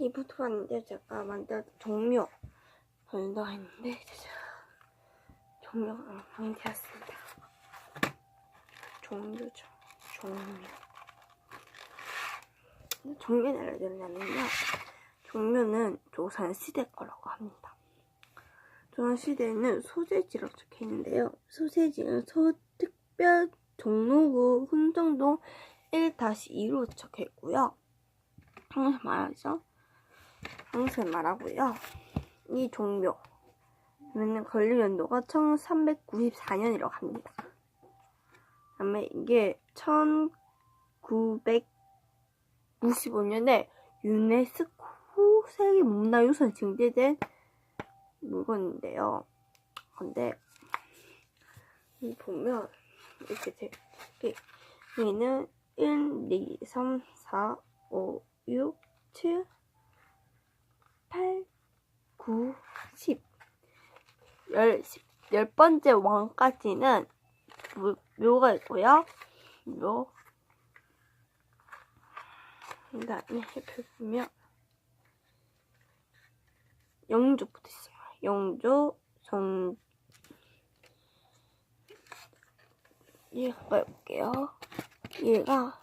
이부터 봤는데 제가 만든 종묘 본다 했는데 진짜 종묘가 완성되었습니다. 종묘죠. 종묘. 종묘는 알려드리냐면요. 종묘는 조선 시대 거라고 합니다. 조선 시대에는 소재지라고 적혀 있는데요. 소재지는 서특별 종로구 훈정동 1-2로 적혀 있고요. 항상 말하죠. 항상 말하고요. 이 종묘. 는 건립 연도가 1394년이라고 합니다. 그다음에 이게 1995년에 유네스코 세계 문화유산 증대된 물건인데요. 근데 이 보면 이렇게 돼. 얘는 1, 2, 3, 4, 5, 6, 7, 9, 10. 열, 열 번째 왕까지는 묘, 묘가 있고요. 묘. 그 다음에 옆에 보면 영조부터 있어요. 영조, 정, 얘 가까이 볼게요. 얘가,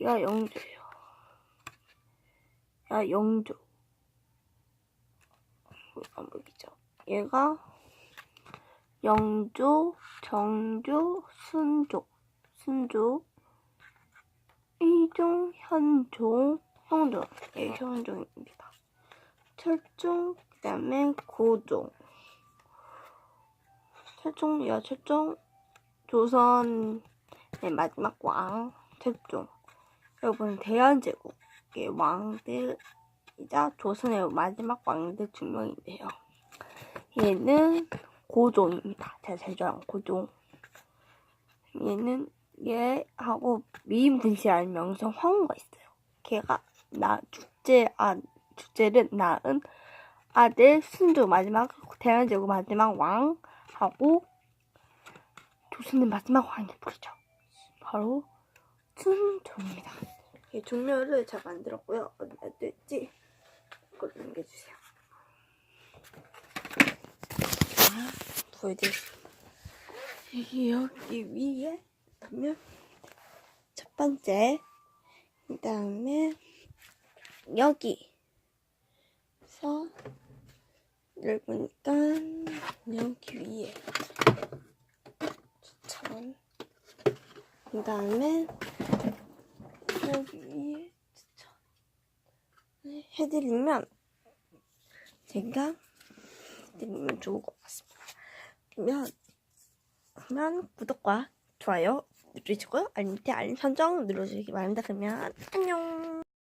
얘가 영조예요. 얘가 영조. 안 보이죠? 얘가 영조, 정조, 순조, 순조, 이종, 현종, 형종, 예, 형종입니다. 철종, 그 다음에 고종. 철종, 야, 철종, 조선의 마지막 왕, 철종. 여러분, 대한제국의 왕들 이자 조선의 마지막 왕들 두 명인데요. 얘는 고종입니다. 제가 제일 좋아하는 고종. 얘는 얘하고 미인분씨라는 명성 황후가 있어요. 걔가 나 축제 아 축제를 낳은 아들 순조 마지막 대한제국 마지막 왕하고 조선의 마지막 왕이 부르죠. 바로 순조입니다. 이 종묘를 제가 만들었고요. 어디 놔둘지 이걸 남겨주세요. 자, 보여드리겠습니다. 여기 위에 보면 첫 번째 그 다음에 여기 그래서 넓으니까 여기 위에 추천 그 다음에 여기 위에 추천 해드리면 제가 해드리면 좋을 것 같습니다. 그러면 구독과 좋아요 눌러주시고요. 알림 밑에 알림 설정 눌러주시기 바랍니다. 그러면 안녕.